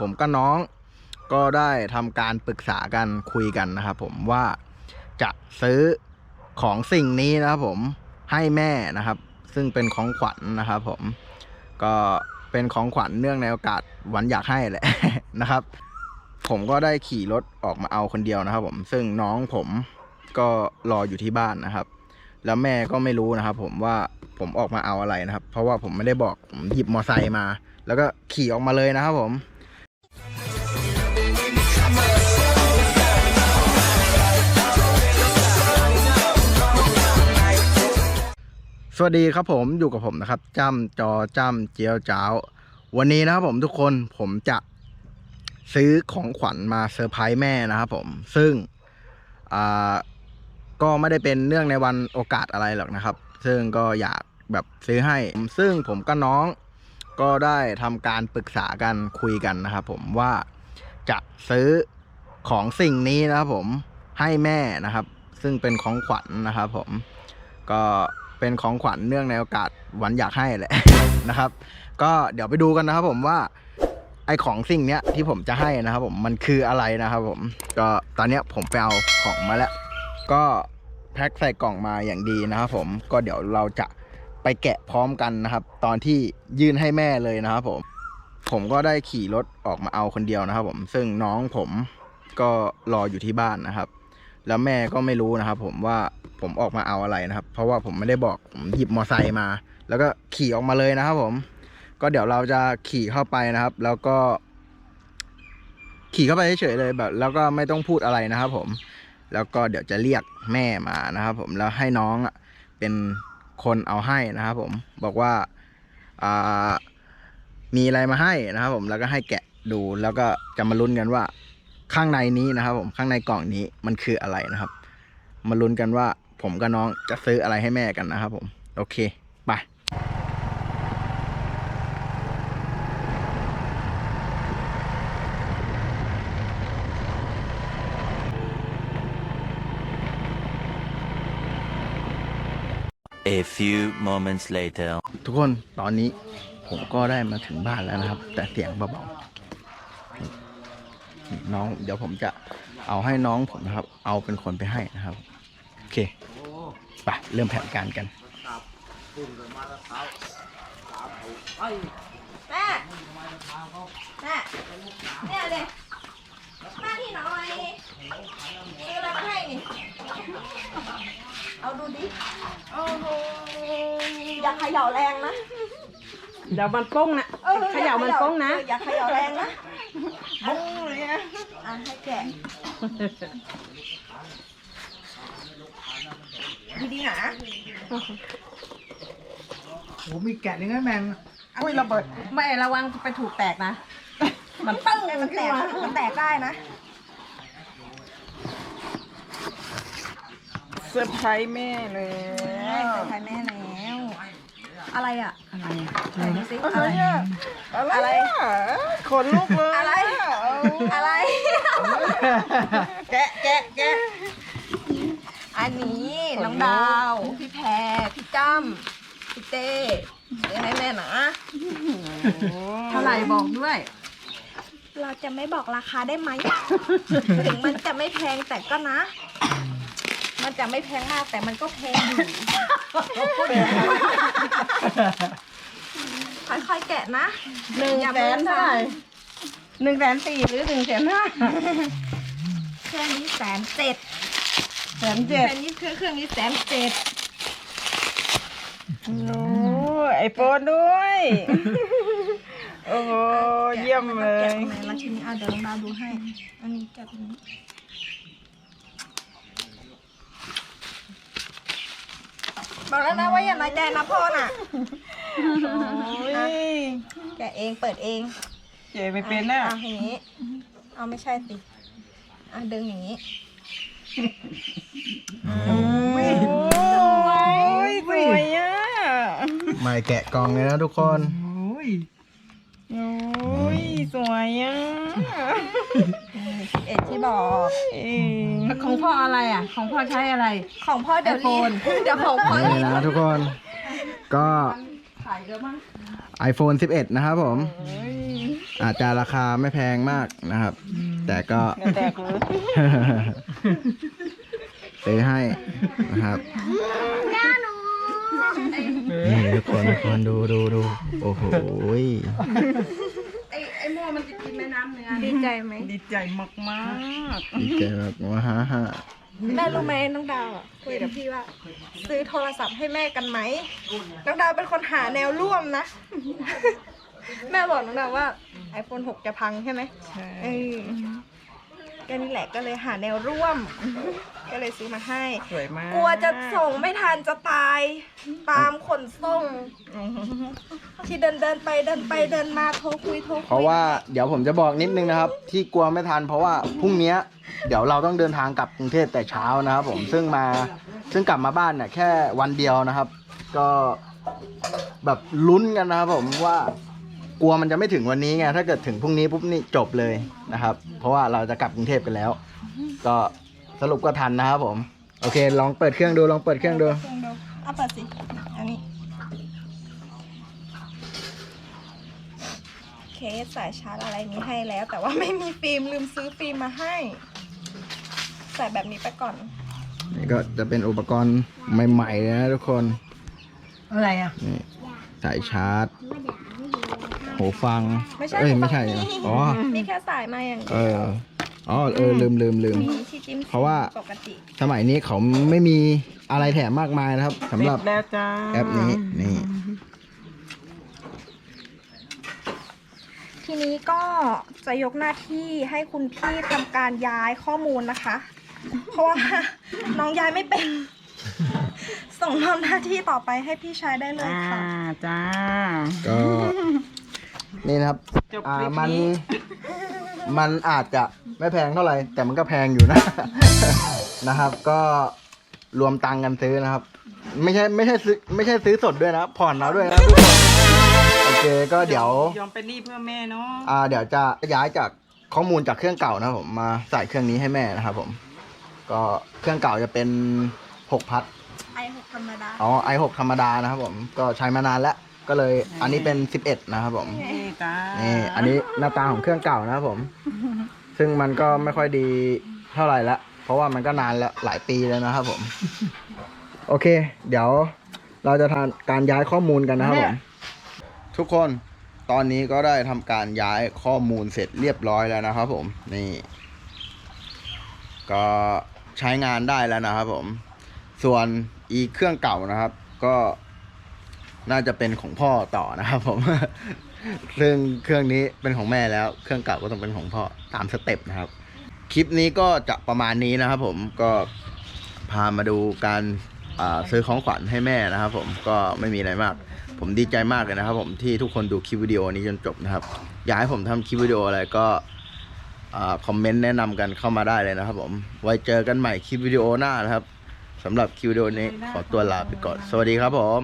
ผมกับน้องก็ได้ทำการปรึกษากันคุยกันนะครับผมว่าจะซื้อของสิ่งนี้นะครับผมให้แม่นะครับ ซึ่งเป็นของขวัญนะครับผมก็เป็นของขวัญเนื่องในโอกาสวันอยากให้แหละนะครับ ผมก็ได้ขี่รถออกมาเอาคนเดียวนะครับ ผมซึ่งน้องผมก็รออยู่ที่บ้านนะครับ แล้วแม่ก็ไม่รู้นะครับ ผมว่าผมออกมาเอาอะไรนะครับ เพราะว่าผมไม่ได้บอกผมหยิบมอไซค์มา แล้วก็ขี่ออกมาเลยนะครับผม สวัสดีครับผมอยู่กับผมนะครับจ้ำจอจ้ำเจียวจ้าว วันนี้นะครับผมทุกคนผมจะซื้อของขวัญมาเซอร์ไพรส์แม่นะครับผมซึ่งอ่าก็ไม่ได้เป็นเนื่องในวันโอกาสอะไรหรอกนะครับ ซึ่งก็อยากแบบซื้อให้ ซึ่งผมกับน้องก็ได้ทำการปรึกษากันคุยกันนะครับผมว่าจะซื้อของสิ่งนี้นะครับผมให้แม่นะครับ ซึ่งเป็นของขวัญนะครับผมก็ เป็นของขวัญเนื่องในโอกาสวันอยากให้แหละนะครับ ก็เดี๋ยวไปดูกันนะครับผมว่าไอของสิ่งเนี้ยที่ผมจะให้นะครับผมมันคืออะไรนะครับผมก็ตอนเนี้ยผมไปเอาของมาแล้ว ก็แพ็คใส่กล่องมาอย่างดีนะครับผมก็เดี๋ยวเราจะไปแกะพร้อมกันนะครับ ตอนที่ยื่นให้แม่เลยนะครับผม ผมก็ได้ขี่รถออกมาเอาคนเดียวนะครับผมซึ่งน้องผมก็รออยู่ที่บ้านนะครับ แล้วแม่ก็ไม่รู้นะครับ ผมว่าผมออกมาเอาอะไรนะครับ เพราะว่าผมไม่ได้บอกผมหยิบมอไซค์มา แล้วก็ขี่ออกมาเลยนะครับ ผม ก็เดี๋ยวเราจะขี่เข้าไปนะครับ แล้วก็ ขี่เข้าไปเฉยๆเลยแบบ แล้วก็ไม่ต้องพูดอะไรนะครับ ผม แล้วก็เดี๋ยวจะเรียกแม่มานะครับ ผมแล้วให้น้องเป็นคนเอาให้นะครับ ผมบอกว่าอ่ามีอะไรมาให้นะครับ ผมแล้วก็ให้แกะดูแล้วก็จะมาลุ้นกันว่า ข้างในนี้นะครับ ผมข้างในกล่องนี้มันคืออะไรนะครับ มาลุ้นกันว่าผมกับน้องจะซื้ออะไรให้แม่กันนะครับ ผม โอเคไป A few moments later. ทุกคนตอนนี้ผมก็ได้มาถึงบ้านแล้วนะครับ แต่เสียงเบาๆนี่ นี่น้องเดี๋ยวผมจะเอาให้น้องผมนะครับ เอาเป็นคนไปให้นะครับ โอเคไปเริ่มแผนการกันแม่แม่เนี่ยเลยหน้าที่หน่อยซื้ออะไรมาให้นี่เอาดูดิโอ้โหอย่าเขย่าแรงนะเดี๋ยวมันป้งนะออเขย่ามันป้งนะเอออย่าเขย่าแรงนะ บุ้งเลยนะอะให้แกะดีๆนะโอ้มีแกะนี่ไงแมงอุ้ยระเบิดไม่ระวังไปถูกแตกนะ มันปึ้งมันแตกมันแตกได้นะเซอร์ไพรส์แม่เลยใช่เซอร์ไพรส์แม่แล้ว อะไรอะ อะไรไหนดูสิอะไรอะไร ขนลุกเลยอะไร อะไร แกะแกะแกะอันนี้น้องดาว พี่แพรพี่จ้ำพี่เต้ซื้อให้แม่นะเท่าไหร่บอกด้วย เราจะไม่บอกราคาได้ไหม ถึงมันจะไม่แพงแต่ก็นะ มันจะไม่แพงมากแต่มันก็แพงอยู่ค่อยๆแกะนะหนึ่งอย่าแสมือนเท่าไหร่สั่นหนึ่งแสนสี่หรือหนึ่งแสนห้าเครื่องนี้แสนเจ็ดแสนเคเจ็ดรื่องนี้เครื่องเครื่องนี้แสนเจ็ดโอ้ไอโฟนด้วย โอ้โหเยี่ยมเลแกะยตรงไหนแล้วทีนี้อะเดี๋ยวน้องดาวดูให้ อันนี้แกะตรงนี้ บอกแล้วนะว่าอย่าน้อยใจนะพ่อน่ะโอ้ยแกะเองเปิดเองเจ๋ไม่เป็นน่ะอะอย่างนี้ เอาไม่ใช่สิอะดึงอย่างนี้โอ้ยสวยสวยอะ ไม่แกะกล่องเลยนะทุกคน โอ้ยโอ้ ยสวยอะเอ็ดที่บอกเออของพ่ออะไรอะ ของพ่อใช้อะไร ของพ่อเดี๋ยวรี iPhone เดี๋ยวของพ่อนี่นะทุกคน ก็ ขายเยอะมั้ง iPhone 11 นะครับผมเฮ้ยอาจจะราคาไม่แพงมากนะครับ แต่ก็ เดี๋ยวแตกเลย ซื้อให้นะครับนี่ทุกคนทุกคนดูดูดูโอ้โห กินแม่น้ำเนื้อดีใจไหมดีใจมากมากดีใจมากว่าฮ่าฮ่าแม่รู้ไหมน้องดาวอะคุยกับพี่ว่า ซื้อโทรศัพท์ให้แม่กันไหมน้องดาวเป็นคนหาแนวร่วมนะ แม่บอกน้องดาวว่า iPhone 6 จะพังใช่ไหมๆใช่เออ ก็นี่แหละก็เลยหาแนวร่วม ก็เลยซื้อมาให้ สวยมากกลัวจะส่งไม่ทันจะตายตามขนส่ง ที่เดินเดินไปเดินไปเดินมาโทรคุยโทรคุยเพราะว่าเดี๋ยวผมจะบอกนิดนึงนะครับ ที่กลัวไม่ทันเพราะว่าพรุ่งเนี้ยเดี๋ยวเราต้องเดินทางกลับกรุงเทพแต่เช้านะครับ ผมซึ่งมาซึ่งกลับมาบ้านเนี่ยแค่วันเดียวนะครับ ก็แบบลุ้นกันนะครับผมว่า กลัวมันจะไม่ถึงวันนี้ไงถ้าเกิดถึงพรุ่งนี้ปุ๊บนี่จบเลยนะครับ เพราะว่าเราจะกลับกรุงเทพกันแล้ว ก็สรุปก็ทันนะครับผมโอเค ลองเปิดเครื่องดูลองเปิดเครื่องดู ลองดูเอาเปิดสิ อันนี้ เคสสายชาร์จอะไรนี้ให้แล้ว แต่ว่าไม่มีฟิล์มลืมซื้อฟิล์มมาให้ใส่แบบนี้ไปก่อน นี่ก็จะเป็นอุปกรณ์ใหม่ๆเลยนะทุกคนอะไรอะนี่สายชาร์จ หูฟัง ไม่ใช่เอ้ยหูฟังไม่ใช่นะนี่อ๋อนี่แค่สายมาอย่างเอเดียอวอ๋อ เออ ลืมลืมลืม มีที่จิ้มเพราะว่า ปกติ สมัยนี้เขาไม่มีอะไรแถมมากมายนะครับสำหรับ เสจแล้วจ้าแอปนี้นี่ ทีนี้ก็จะยกหน้าที่ให้คุณพี่ทำการย้ายข้อมูลนะคะ เพราะว่า น้องย้ายไม่เป็น ส่งทำหน้าที่ต่อไปให้พี่ชายได้เลยอ่าค่ะ จ้าก็ นี่นะครับ จบอ่าคลิปมัน นี้ มันอาจจะไม่แพงเท่าไหร่ แต่มันก็แพงอยู่นะ นะครับ ก็รวมตังค์กันซื้อนะครับ ไม่ใช่ไม่ใช่ซื้อไม่ใช่ซื้อสดด้วยนะผ่อนเอาด้วยนะทุกคนโอเคก็เดี๋ยว ยอมเป็นหนี้เพื่อแม่เนาะอ่าเดี๋ยวจะย้ายจากข้อมูลจากเครื่องเก่านะครับผมมาใส่เครื่องนี้ให้แม่นะครับผม ก็เครื่องเก่าจะเป็น 6 พัดไอหกธรรมดา อ๋อ i6 ธรรมดานะครับผมก็ใช้มานานแล้ว ก็เลยอันนี้เป็น 11 นะครับผมนี่จ้านี่อันนี้หน้าตาของเครื่องเก่านะครับผม ซึ่งมันก็ไม่ค่อยดีเท่าไหร่ละ เพราะว่ามันก็นานแล้วหลายปีแล้วนะครับผม โอเค เดี๋ยวเราจะทำการย้ายข้อมูลกันนะครับผมทุกคนตอนนี้ก็ได้ทำการย้ายข้อมูลเสร็จเรียบร้อยแล้วนะครับ ผมนี่ ก็ใช้งานได้แล้วนะครับ ผม ส่วนอีเครื่องเก่านะครับ ก็ น่าจะเป็นของพ่อต่อนะครับผมซึ่งเครื่องนี้เป็นของแม่แล้ว เครื่องเก่าก็ต้องเป็นของพ่อตามสเต็ปนะครับ คลิปนี้ก็จะประมาณนี้นะครับผมก็พามาดูการซื้อของขวัญให้แม่นะครับ ผมก็ไม่มีอะไรมาก ผมดีใจมากเลยนะครับ ผมที่ทุกคนดูคลิปวิดีโอนี้จนจบนะครับ อยากให้ผมทำคลิปวิดีโออะไรก็คอมเมนต์แนะนำกันเข้ามาได้เลยนะครับ ผมไว้เจอกันใหม่คลิปวิดีโอหน้านะครับสำหรับคลิปวิดีโอนี้ขอตัวลาไปก่อน สวัสดีครับผม